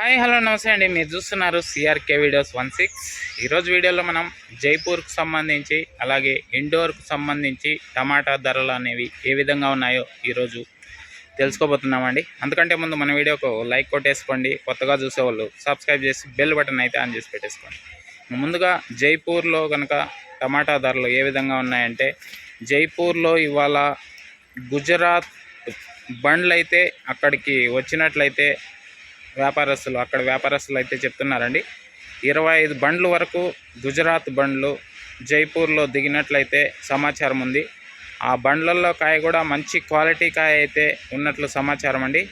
Hi hello నమస్తే అండి. మీరు చూస్తున్నారు సిఆర్కే వీడియోస్ వన్ సిక్స్ ఈరోజు వీడియోలో మనం జైపూర్కు సంబంధించి అలాగే ఇండోర్కు సంబంధించి టమాటా ధరలు అనేవి ఏ విధంగా ఉన్నాయో ఈరోజు తెలుసుకోబోతున్నామండి. అందుకంటే ముందు మన వీడియోకు లైక్ కొట్టేసుకోండి. కొత్తగా చూసేవాళ్ళు సబ్స్క్రైబ్ చేసి బెల్ బటన్ అయితే ఆన్ చేసి పెట్టేసుకోండి. ముందుగా జైపూర్లో కనుక టమాటా ధరలు ఏ విధంగా ఉన్నాయంటే జైపూర్లో ఇవాళ గుజరాత్ బండ్లు అయితే అక్కడికి వచ్చినట్లయితే వ్యాపారస్తులు అక్కడ వ్యాపారస్తులు అయితే చెప్తున్నారండి. ఇరవై ఐదు బండ్ల వరకు గుజరాత్ బండ్లు జైపూర్లో దిగినట్లయితే సమాచారం ఉంది. ఆ బండ్లలో కాయ కూడా మంచి క్వాలిటీ కాయ అయితే ఉన్నట్లు సమాచారం అండి.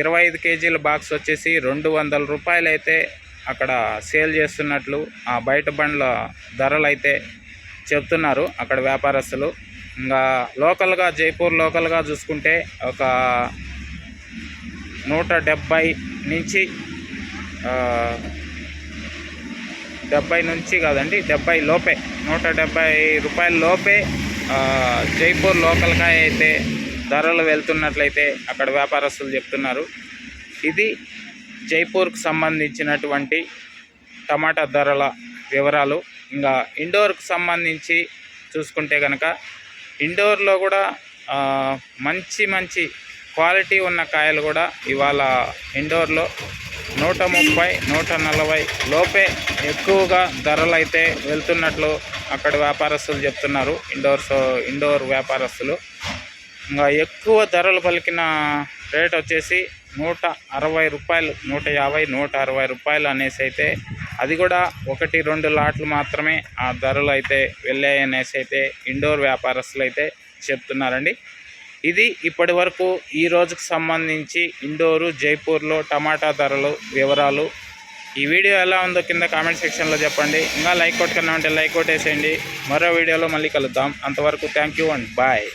ఇరవై ఐదు కేజీల బాక్స్ వచ్చేసి రెండు వందల రూపాయలు అయితే అక్కడ సేల్ చేస్తున్నట్లు ఆ బయట బండ్ల ధరలు అయితే చెప్తున్నారు అక్కడ వ్యాపారస్తులు. ఇంకా లోకల్గా జైపూర్ లోకల్గా చూసుకుంటే ఒక నూట డెబ్భై నుంచి డెబ్భై డెబ్బై నుంచి కాదండి డెబ్బై లోపే నూట డెబ్బై రూపాయల లోపే జైపూర్ లోకల్కాయ అయితే ధరలు వెళ్తున్నట్లయితే అక్కడ వ్యాపారస్తులు చెప్తున్నారు. ఇది జైపూర్కు సంబంధించినటువంటి టమాటా ధరల వివరాలు. ఇంకా ఇండోర్కు సంబంధించి చూసుకుంటే కనుక ఇండోర్లో కూడా మంచి మంచి క్వాలిటీ ఉన్న కాయలు కూడా ఇవాళ ఇండోర్లో నూట ముప్పై నూట నలభై లోపే ఎక్కువగా ధరలు అయితే వెళ్తున్నట్లు అక్కడ వ్యాపారస్తులు చెప్తున్నారు. ఇండోర్స్ ఇండోర్ వ్యాపారస్తులు. ఇంకా ఎక్కువ ధరలు పలికిన రేట్ వచ్చేసి నూట అరవై రూపాయలు నూట యాభై నూట అరవై రూపాయలు అనేసి అయితే అది కూడా ఒకటి రెండు లాట్లు మాత్రమే ఆ ధరలు అయితే వెళ్ళాయి అనేసి అయితే ఇండోర్ వ్యాపారస్తులు అయితే చెప్తున్నారండి. ఇది ఇప్పటి వరకు ఈ రోజుకు సంబంధించి ఇండోరు జైపూర్లో టమాటా ధరలు వివరాలు. ఈ వీడియో ఎలా ఉందో కింద కామెంట్ సెక్షన్లో చెప్పండి. ఇంకా లైక్ కొట్టుకున్నా ఉంటే లైక్ కొట్టేసేయండి. మరో వీడియోలో మళ్ళీ కలుద్దాం. అంతవరకు థ్యాంక్ యూ అండ్ బాయ్.